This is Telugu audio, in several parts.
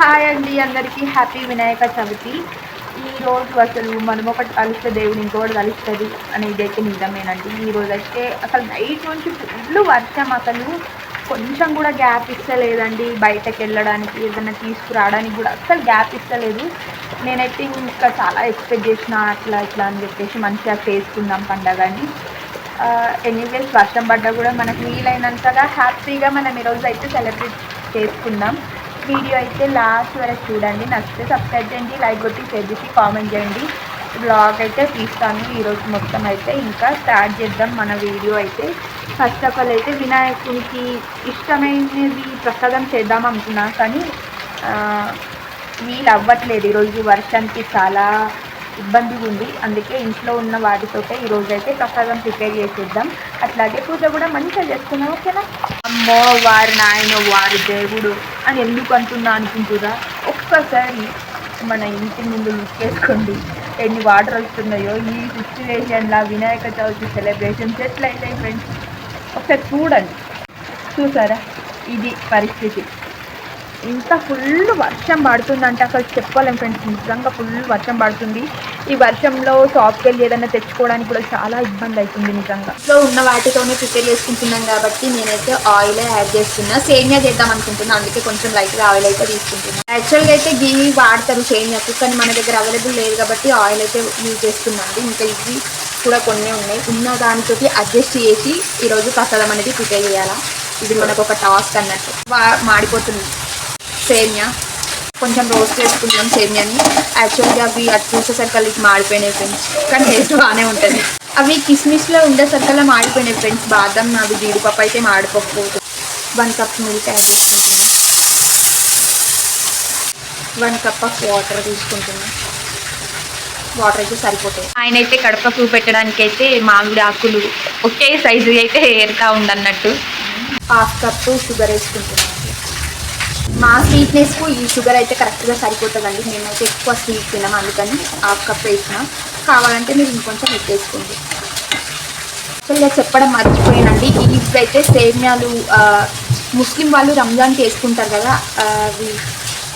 హాయ్ అండి అందరికీ హ్యాపీ వినాయక చవితి. ఈ రోజు అసలు మనం ఒకటి కలిస్తే దేవుడు ఇంకొకటి కలుస్తుంది అనేది అయితే నిజమేనండి. ఈ అయితే అసలు నైట్ నుంచి ఫుల్ వర్షం అసలు. కొంచెం కూడా గ్యాప్ ఇస్తలేదండి బయటకు వెళ్ళడానికి ఏదైనా తీసుకురావడానికి కూడా అసలు గ్యాప్ ఇస్తలేదు. నేనైతే ఇంకా చాలా ఎక్స్పెక్ట్ చేసిన అట్లా ఇట్లా అని చెప్పేసి మంచిగా చేసుకుందాం పండగని ఎనీవేస్ వర్షం పడ్డా కూడా మనకు వీలైనంతగా హ్యాపీగా మనం ఈరోజు అయితే సెలబ్రేట్ చేసుకుందాం. వీడియో అయితే లాస్ట్ వరకు చూడండి. నచ్చితే సబ్స్క్రైబ్ చేయండి లైక్ కొట్టి షేర్ చేసి కామెంట్ చేయండి. బ్లాగ్ అయితే తీస్తాను. ఈరోజు మొత్తం అయితే ఇంకా స్టార్ట్ చేద్దాం మన వీడియో అయితే. ఫస్ట్ ఆఫ్ ఆల్ అయితే వినాయకునికి ఇష్టమైనది ప్రసాదం చేద్దాం అనుకున్నా కానీ వీలు అవ్వట్లేదు ఈరోజు వర్షానికి చాలా ఇబ్బందిగా ఉంది. అందుకే ఇంట్లో ఉన్న వాటితోటే ఈరోజు అయితే ప్రసాదం ప్రిపేర్ చేసేద్దాం. అట్లాగే పూజ కూడా మంచిగా చేసుకున్నాం ఓకేనా? అమ్మో వారి నాయన వారి దేవుడు అని ఎందుకు అంటున్నా అనుకుంటురా? ఒక్కసారి మన ఇంటి ముందు లుక్ ఎన్ని వాటర్ వస్తున్నాయో ఈ సిచ్యువేషన్లో వినాయక చవితి సెలబ్రేషన్స్ ఎట్లయితాయి ఫ్రెండ్స్. ఒకసారి చూడండి. చూసారా? ఇది పరిస్థితి. ఇంత ఫుల్ వర్షం పడుతుందంటే అసలు చెప్పలేం ఫ్రెండ్స్. నిజంగా ఫుల్ వర్షం పడుతుంది. ఈ వర్షంలో షాప్కి వెళ్ళి ఏదైనా తెచ్చుకోవడానికి కూడా చాలా ఇబ్బంది అవుతుంది నిజంగా. సో ఉన్న వాటితోనే ప్రిపేర్ చేసుకుంటున్నాం కాబట్టి నేనైతే ఆయిల్ యాడ్ చేస్తున్నా. సేమియా చేద్దాం అనుకుంటున్నా. అందుకే కొంచెం లైట్గా ఆయిల్ అయితే తీసుకుంటున్నాను యాక్చువల్గా అయితే గీ వాడతారు సేమియాకు కానీ మన దగ్గర అవైలబుల్ లేదు కాబట్టి ఆయిల్ అయితే యూజ్ చేస్తున్నాండి ఇంకా ఇవి కూడా కొన్ని ఉన్నాయి. ఉన్న దానితో అడ్జస్ట్ చేసి ఈరోజు ప్రసాదం అనేది ప్రిపేర్ చేయాలా? ఇది మనకు ఒక టాస్క్ అన్నట్టు. మాడిపోతుంది. సేమియా. కొంచెం రోస్ట్ చేసుకుందాం సేమియాని. యాక్చువల్గా అవి అటు చూసేసరికి అవి మాడిపోయినాయి ఫ్రెండ్స్ కానీ టేస్ట్ బాగానే ఉంటుంది. అవి కిస్మిస్లో ఉండేసరికల్లా మాడిపోయినాయి ఫ్రెండ్స్ బాదం అవి జీడిపప్పు అయితే మాడిపోకపోతుంది వన్ కప్ మిల్క్ యాడ్ చేసుకుంటున్నాను వన్ కప్ ఆఫ్ వాటర్ తీసుకుంటున్నాను వాటర్ అయితే సరిపోతాయి. ఆయన అయితే కడపకు పెట్టడానికి అయితే మామిడి ఆకులు ఒకే సైజు అయితే ఏరుతా ఉండన్నట్టు హాఫ్ కప్ షుగర్ వేసుకుంటున్నాను మా స్వీట్నెస్కు ఈ షుగర్ అయితే కరెక్ట్గా సరిపోతుందండి. మేమైతే ఎక్కువ స్వీట్ తినాం అందుకని హాఫ్ కప్ వేసినాం. కావాలంటే మీరు ఇంకొంచెం ఎక్కేసుకోండి సో ఇలా చెప్పడం మర్చిపోయానండి. ఇవైతే సేమ్యాలు ముస్లిం వాళ్ళు రంజాన్కి వేసుకుంటారు కదా అవి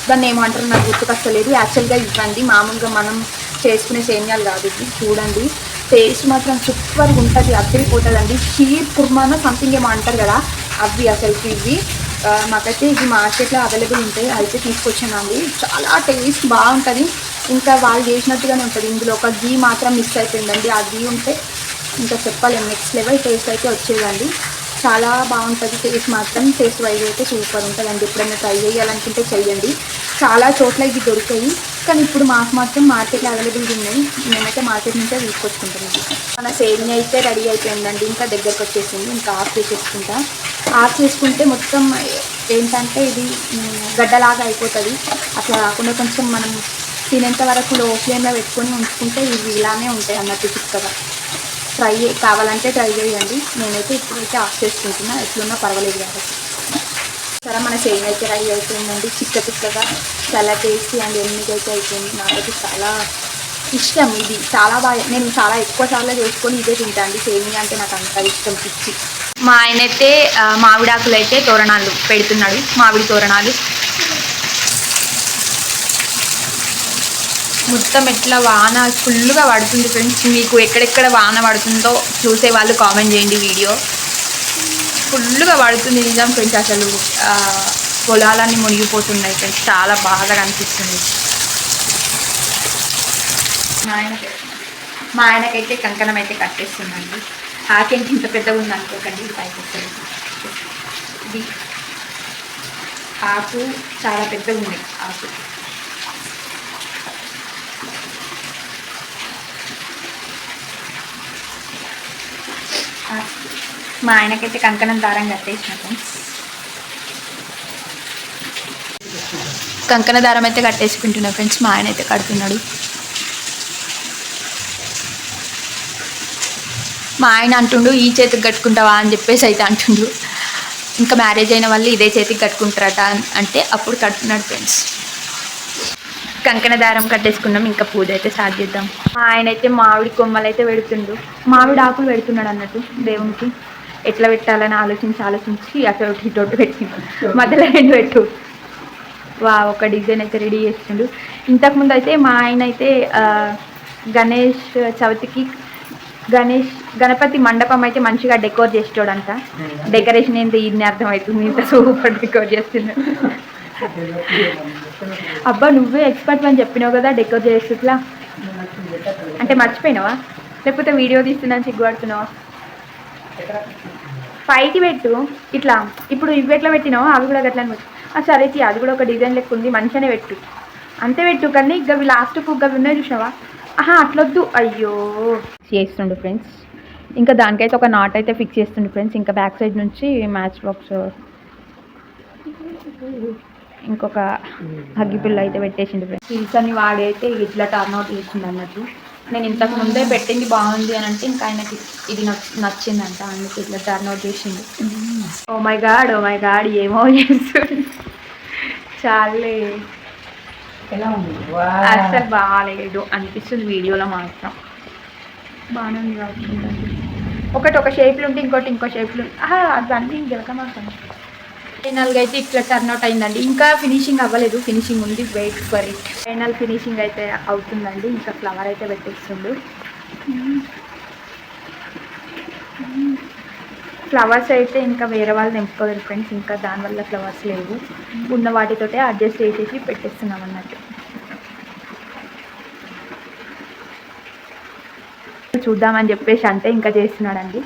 దాన్ని ఏమంటారు నాకు గుర్తుకొస్తలేదు. యాక్చువల్గా ఇవ్వండి. మామూలుగా మనం చేసుకునే సేమ్యాలు కాదు ఇది చూడండి. టేస్ట్ మాత్రం సూపర్గా ఉంటుంది అద్దరిపోతుందండి. షీర్ కుర్మానో సంథింగ్ ఏమో అంటారు కదా అవి అసలు ఇవి. మాకైతే ఇవి మార్కెట్లో అవైలబుల్ ఉంటాయి అయితే తీసుకొచ్చానండి. చాలా టేస్ట్ బాగుంటుంది. ఇంకా వాళ్ళు చేసినట్టుగానే ఉంటుంది. ఇందులో ఒక గీ మాత్రం మిస్ అయిపోయిందండి. ఆ గీ ఉంటే ఇంకా చెప్పలేము నెక్స్ట్ లెవెల్ టేస్ట్ అయితే వచ్చేదండి. చాలా బాగుంటుంది టేస్ట్ మాత్రం. టేస్ట్ వైజ్ అయితే సూపర్ ఉంటుందండి. ఎప్పుడైనా ట్రై చేయాలనుకుంటే చేయండి చాలా చోట్ల ఇవి దొరికాయి. కానీ ఇప్పుడు మాకు మాత్రం మార్కెట్లో అవైలబుల్గా ఉన్నాయి. మేమైతే మార్కెట్ నుంచే తీసుకొచ్చుకుంటాం మన సేవింగ్ అయితే రెడీ అయిపోయిందండి. ఇంకా దగ్గరకు వచ్చేసింది. ఇంకా ఆఫ్ చేసేసుకుంటా. ఆఫ్ చేసుకుంటే మొత్తం ఏంటంటే ఇది గడ్డలాగా అయిపోతుంది. అట్లా కాకుండా కొంచెం మనం తినేంత వరకు లో ఫ్లేమ్లో పెట్టుకొని ఉంచుకుంటే ఇవి ఇలానే ఉంటాయి అన్నట్టు చిక్కగా. ట్రై కావాలంటే ట్రై చేయండి. నేనైతే ఇప్పుడైతే ఆఫ్ చేసుకుంటున్నా. ఎట్లున్నా పర్వాలేదు కాబట్టి. సరే మన సేమ్ అయితే రెడీ అవుతుందండి చిక్క చిక్కగా చాలా టేస్టీ అండ్ ఎన్నికైతే అయితే అయిపోయింది. నాకైతే చాలా ఇష్టం ఇది. చాలా బాగా నేను చాలా ఎక్కువ సార్లు చేసుకొని ఇదే తింటాను సేమియా అంటే నాకు అంత ఇష్టం పిచ్చి. మా ఆయన అయితే మామిడాకులు అయితే తోరణాలు పెడుతున్నాడు. మామిడి తోరణాలు. మొత్తం ఎట్లా వాన ఫుల్గా పడుతుంది ఫ్రెండ్స్. మీకు ఎక్కడెక్కడ వాన పడుతుందో చూసే వాళ్ళు కామెంట్ చేయండి వీడియో. ఫుల్గా పడుతుంది నిజం ఫ్రెండ్స్. అసలు పొలాలన్నీ మునిగిపోతున్నాయి ఫ్రెండ్స్. చాలా బాగా అనిపిస్తుంది. మా ఆయనకైతే మా ఆయనకైతే కంకణం అయితే కట్టేస్తుందండి ఆకేంటి ఇంత పెద్దగా ఉంది అనుకోకండి ఇది పైకి వస్తుంది ఇది ఆకు చాలా పెద్దగా ఉంది ఆకు. మా ఆయనకైతే కంకణం దారం కట్టేసిన ఫ్రెండ్స్ కంకణ దారం అయితే కట్టేసుకుంటున్నా ఫ్రెండ్స్ మా ఆయన అయితే కడుతున్నాడు. మా ఆయన అంటుండు ఈ చేతికి కట్టుకుంటావా? అని చెప్పేసి అయితే అంటుండు. ఇంకా మ్యారేజ్ అయిన వాళ్ళు ఇదే చేతికి కట్టుకుంటారట అంటే అప్పుడు కడుతున్నాడు ఫ్రెండ్స్. కంకణ దారం కట్టేసుకున్నాం ఇంకా పూజ అయితే స్టార్ట్ చేద్దాం. మా ఆయన అయితే మామిడి కొమ్మలు అయితే పెడుతుండు. మామిడి ఆకులు పెడుతున్నాడు అన్నట్టు దేవునికి. ఎట్లా పెట్టాలని ఆలోచించి ఆలోచించి అక్కడ ఇటు ఇటు పెట్టిండు మధ్యలో రెండు పెట్టు. వా ఒక డిజైన్ అయితే రెడీ చేస్తుండు. ఇంతకుముందు అయితే మా ఆయన అయితే గణేష్ చవితికి గణేష్ గణపతి మండపం అయితే మంచిగా డెకోర్ చేసేటోడంట. డెకరేషన్ ఏంటి ఇది అర్థమవుతుంది. ఇంత సూపర్ డెకోర్ చేస్తున్నాడు అబ్బా నువ్వే ఎక్స్పర్ట్ అని చెప్పినావు కదా డెకోర్ చేసేట్లా. అంటే మర్చిపోయినావా? లేకపోతే వీడియో తీస్తున్నాను సిగ్గుపడుతున్నావా? పైకి పెట్టు. ఇట్లా. ఇప్పుడు ఇవి ఎట్లా పెట్టినావు అవి కూడా గట్లా ఆ, సరే అది కూడా ఒక డిజైన్ లెక్క ఉంది. మంచిగానే పెట్టు. అంతే పెట్టు. కానీ ఇక లాస్ట్ గవి ఉన్నాయి చూసినావా? ఆహా అట్లొద్దు. అయ్యో. చేస్తుండు ఫ్రెండ్స్ ఇంకా దానికైతే ఒక నాట్ అయితే ఫిక్స్ చేస్తుండు ఫ్రెండ్స్ ఇంకా బ్యాక్ సైడ్ నుంచి మ్యాచ్ బాక్స్ ఇంకొక అగ్గిపిల్ల అయితే పెట్టేసిండు ఫ్రెండ్స్ స్కిల్స్ అన్ని వాడి అయితే ఇట్లా టర్న్ అవుట్ చేసిండు అన్నట్టు. నేను ఇంతకు ముందే పెట్టింది బాగుంది అని అంటే ఇంకా ఆయనకి ఇది నచ్- నచ్చిందంట. అందుకే ఇట్లా టర్న్ అవుట్ చేసిండు. Oh my god oh my god ఏమో చేస్తుండు. చాలే. అసలు బాగాలేదు. అనిపిస్తుంది వీడియోలో మాత్రం. బాగానే ఉంది కాబట్టి ఒకటి ఒక షేప్లు ఉంటే ఇంకోటి ఇంకో షేప్లు ఇంకెలక మాత్రం ఫైనల్గా అయితే ఇట్లా టర్న్ అవుట్ అయిందండి. ఇంకా ఫినిషింగ్ అవ్వలేదు. ఫినిషింగ్ ఉంది. Wait for it final finishing అయితే అవుతుందండి. ఇంకా ఫ్లవర్ అయితే పెట్టేస్తుండు. ఫ్లవర్స్ అయితే ఇంకా వేరే వాళ్ళు నింపుకోలేరు ఫ్రెండ్స్ ఇంకా దానివల్ల ఫ్లవర్స్ లేవు. ఉన్న వాటితోటే అడ్జస్ట్ చేసేసి పెట్టేస్తున్నాం అన్నట్టు. చూద్దామని చెప్పేసి అంటే ఇంకా చేస్తున్నాడండి.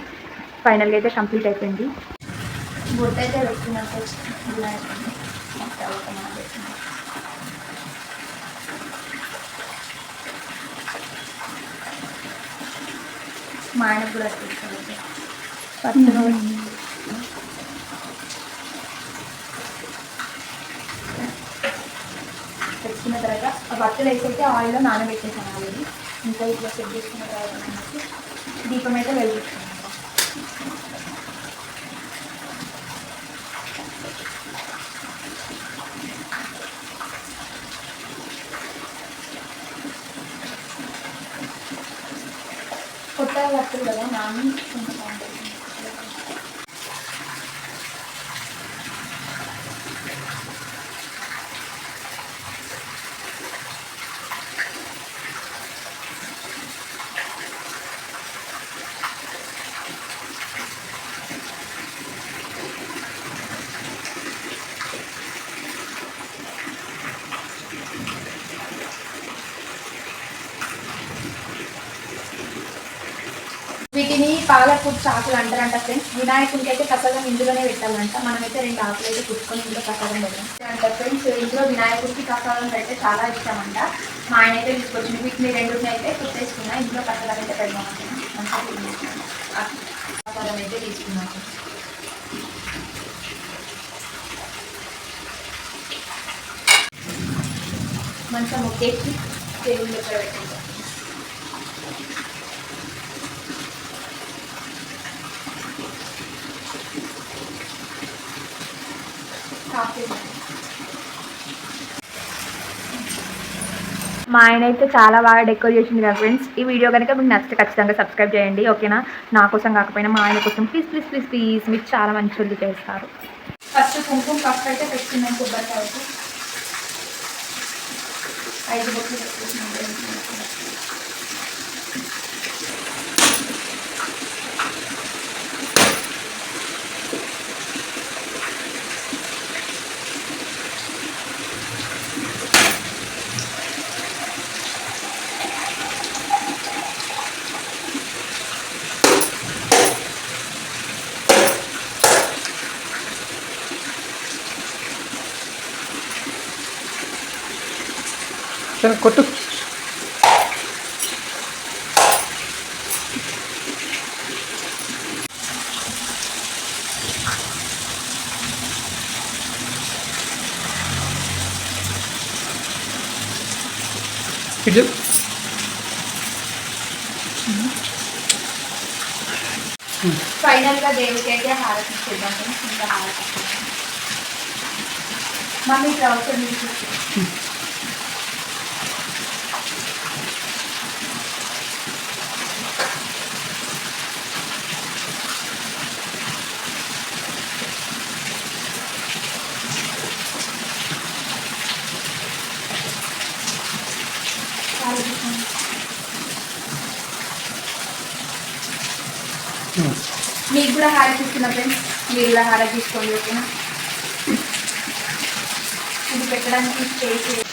ఫైనల్గా అయితే కంప్లీట్ అయిపోయింది. బొట్టు అయితే పెట్టుకున్నట్టు మా ఆయన కూడా తెచ్చుకున్న తర్వాత ఆ బట్టలు వేసైతే ఆయిల్లో నానబెట్టేసాను ఆల్రెడీ. ఇంకా ఇట్లా సెట్ చేసుకున్న తర్వాత మనకి దీపం అయితే వెలిగిస్తున్నాను కొత్తగా వస్తుంది కదా నాన్న వీటిని పాలకూర చాకులు అంటారంట ఫ్రెండ్స్ వినాయకుడికి అయితే ప్రసాదం ఇందులోనే పెట్టాలంట. మనమైతే రెండు ఆకులు అయితే కుట్టుకొని ఇందులో ప్రసాదం పెట్టాం అంట ఫ్రెండ్స్ ఇందులో వినాయకుడికి ప్రసాదం పెడితే చాలా ఇష్టం అంట మా ఆయన అయితే తీసుకొచ్చింది వీటిని రెండుని అయితే కుట్టేసుకున్నా ఇందులో ప్రసాదం అయితే పెడదాం ప్రసాదం అయితే తీసుకున్నాను మంచిగా మొక్కేసి దేవుడి పెట్టాం. మా ఆయన అయితే చాలా బాగా డెకోర్ చేసింది కదా ఫ్రెండ్స్ ఈ వీడియో కనుక మీకు నచ్చితే ఖచ్చితంగా సబ్స్క్రైబ్ చేయండి ఓకేనా నా? కోసం కాకపోయినా మా ఆయన కోసం ప్లీజ్ ప్లీజ్ ప్లీజ్ ప్లీజ్ మీరు చాలా మంచి వాళ్ళు చేస్తారు. ఫస్ట్ కుంకుమ పసుపు అయితే పెట్టుకున్నాను కొబ్బరికాయకు. ఐదు బొట్లు పెట్టుకున్నాం సరే కొట్టు. ఇటు ఫైనల్గా దేవుడికి అయితే హారతి ఇచ్చేద్దాం. ఇంకా హారతి మమ్మీ ఇట్లా అవుతుంది మీకు కూడా హారతి ఇస్తున్నా ఫ్రెండ్స్. మీరు కూడా హారతి తీసుకోండి ఓకేనా? ఇది పెట్టడానికి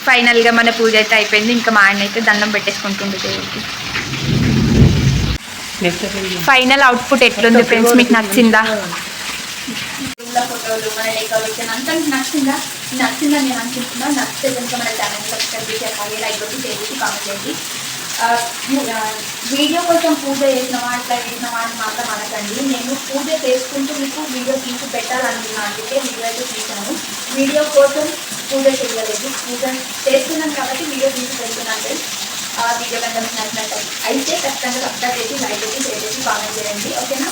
ఫైనల్గా మన పూజ అయితే అయిపోయింది. ఇంకా మా ఆయన అయితే దండం పెట్టేసుకుంటుండే దేవుడికి. ఫైనల్ అవుట్పుట్ ఎట్లుంది ఫ్రెండ్స్? మీకు నచ్చిందా? ఫోటోలు మన డెకరేషన్ అంతా మీకు నచ్చిందా? నచ్చిందని నేను అనుకుంటున్నా. నచ్చితే కనుక మన ఛానల్ సబ్స్క్రైబ్ చేసి అలాగే లైక్ కొట్టి చేసి కామెంట్ చేయండి. వీడియో కోసం పూజ చేసినావా అట్లా చేసినావా అని మాత్రం అనకండి. నేను పూజ చేసుకుంటూ మీకు వీడియో తీసి పెట్టాలనుకున్నాను అందుకే వీడియో అయితే తీసాను వీడియో కోసం పూజ చేయలేదు. పూజ చేస్తున్నాను కాబట్టి వీడియో తీసి పెడుతున్నాను ఆ వీడియో కనుక మీకు నచ్చినట్టు అయితే ఖచ్చితంగా సబ్స్క్రైబ్ చేసి లైక్ చేసి షేర్ చేసి కామెంట్ చేయండి. ఓకేనా?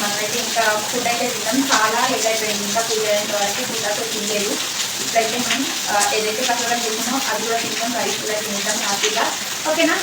మనమైతే ఇంకా ఫుడ్ అయితే తిన్నాం. చాలా లేట్ అయిపోయింది. ఇంకా పూజ అయ్యేంత వరకు ఫుడ్ అయితే తినలేదు. ఇప్పుడైతే మనం ఆ, ఏదైతే కష్టపడి తిన్నామో అది కూడా తింటాం రైస్ కూడా తింటాం హ్యాపీగా ఓకేనా